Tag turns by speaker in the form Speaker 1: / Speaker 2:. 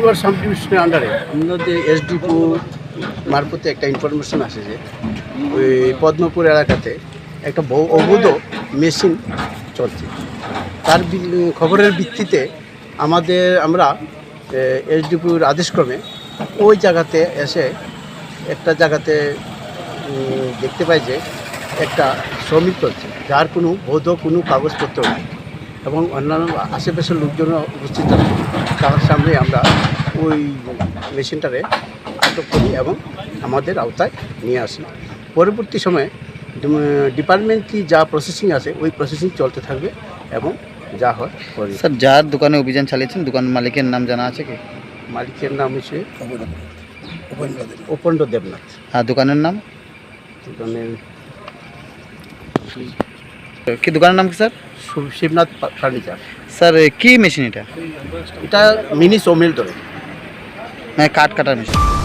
Speaker 1: মহানগর সাবডিভিশনের আন্ডারে আমাদের এসডিপু মারফতে একটা ইনফরমেশন আসে যে, ওই পদ্মপুর এলাকাতে একটা অবৈধ মেশিন চলছে। তার খবরের ভিত্তিতে আমাদের, আমরা এসডিপুর আদেশক্রমে ওই জায়গাতে এসে একটা জায়গাতে দেখতে পাই যে একটা শ্রমিক চলছে, যার কোনো বৈধ, কোনো কাগজপত্র নেই। এবং অন্যান্য আশেপাশের লোকজন উপস্থিত তার সামনে আমরা ওই মেশিনটারে আটক করি এবং আমাদের আওতায় নিয়ে আসি। পরবর্তী সময়ে ডিপার্টমেন্ট কি যা প্রসেসিং আছে ওই প্রসেসিং চলতে থাকবে এবং যা হয়
Speaker 2: স্যার যার দোকানে অভিযান চালিয়েছেন দোকান মালিকের নাম জানা আছে কি?
Speaker 1: মালিকের নাম হচ্ছে উপেন্দ্র দেবনাথ।
Speaker 2: হ্যাঁ দোকানের নাম?
Speaker 1: দোকানের
Speaker 2: কি দোকানের নাম কি স্যার?
Speaker 1: শিবনাথ ফার্নিচার।
Speaker 2: স্যার কি মেশিন এটা?
Speaker 1: এটা মিনি সৌমিল ধরে
Speaker 2: মানে কাঠ কাটার মেশিন